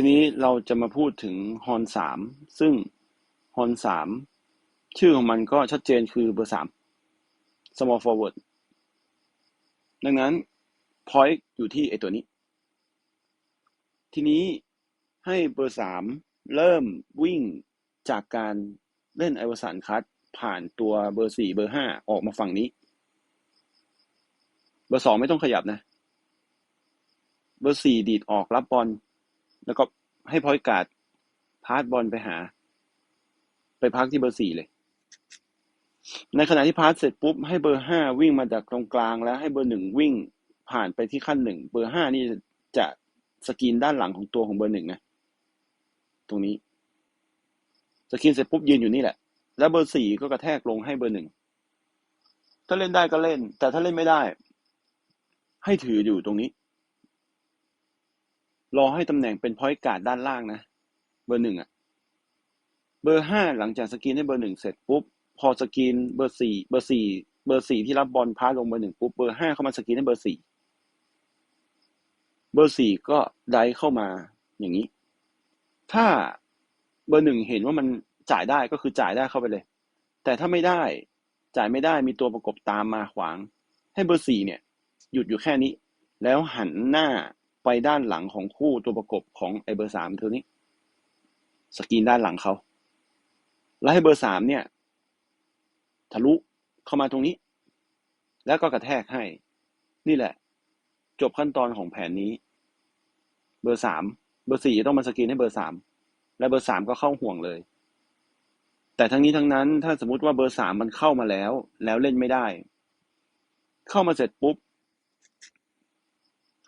ทีนี้เราจะมาพูดถึงฮอนสามซึ่งฮอนสามชื่อของมันก็ชัดเจนคือเบอร์สาม small forward ดังนั้น point อยู่ที่ไอตัวนี้ ทีนี้ให้เบอร์สามเริ่มวิ่งจากการเล่นไอวสันคัตผ่านตัวเบอร์สี่เบอร์ห้าออกมาฝั่งนี้ เบอร์สองไม่ต้องขยับนะ เบอร์สี่ดีดออกรับบอล แล้วก็ให้พอยการ์ดพาสบอลไปหา ไปพักที่เบอร์สี่เลย ในขณะที่พาสเสร็จปุ๊บ ให้เบอร์ห้าวิ่งมาจากตรงกลาง แล้วให้เบอร์หนึ่งวิ่งผ่านไปที่ขั้นหนึ่งเบอร์ห้านี่จะสกรีนด้านหลังของตัวของเบอร์หนึ่งนะตรงนี้สกรีนเสร็จปุ๊บยืนอยู่นี่แหละ แล้วเบอร์สี่ก็กระแทกลงให้เบอร์หนึ่งถ้าเล่นได้ก็เล่น แต่ถ้าเล่นไม่ได้ ให้ถืออยู่ตรงนี้ รอให้ตำแหน่งเป็นพอยต์การ์ดด้านล่างนะ เบอร์หนึ่งอะเบอร์ห้าหลังจากสกรีนให้เบอร์หนึ่งเสร็จปุ๊บ พอสกรีนเบอร์สี่เบอร์สี่เบอร์สี่ที่รับบอลพาสลงเบอร์หนึ่งปุ๊บเบอร์ห้าเข้ามาสกรีนให้เบอร์สี่เบอร์สี่ก็ได้เข้ามาอย่างนี้ ถ้าเบอร์หนึ่งเห็นว่ามันจ่ายได้ก็คือจ่ายได้เข้าไปเลย แต่ถ้าไม่ได้จ่ายไม่ได้มีตัวประกบตามมาขวาง ให้เบอร์สี่เนี่ย หยุดอยู่แค่นี้ แล้วหันหน้า ไปด้านหลังของคู่ตัวประกบของไอเบอร์สามเธอนี้ สกรีนด้านหลังเขา แล้วให้เบอร์สามเนี่ย ทะลุเข้ามาตรงนี้ แล้วก็กระแทกให้ นี่แหละ จบขั้นตอนของแผนนี้ เบอร์สามเบอร์สี่ต้องมาสกรีนให้เบอร์สามและเบอร์สามก็เข้าห่วงเลย แต่ทั้งนี้ทั้งนั้นถ้าสมมติว่าเบอร์สามมันเข้ามาแล้ว แล้วเล่นไม่ได้ เข้ามาเสร็จปุ๊บ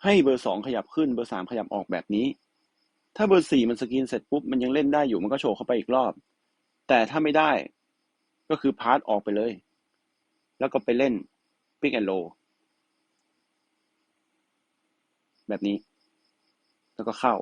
ให้เบอร์สองขยับขึ้นเบอร์สามขยับออกแบบนี้ ถ้าเบอร์สี่มันสกรีนเสร็จปุ๊บมันยังเล่นได้อยู่มันก็โชว์เข้าไปอีกรอบ แต่ถ้าไม่ได้ก็คือพาร์ตออกไปเลย แล้วก็ไปเล่นปิกแอนโลแบบนี้ แล้วก็เข้า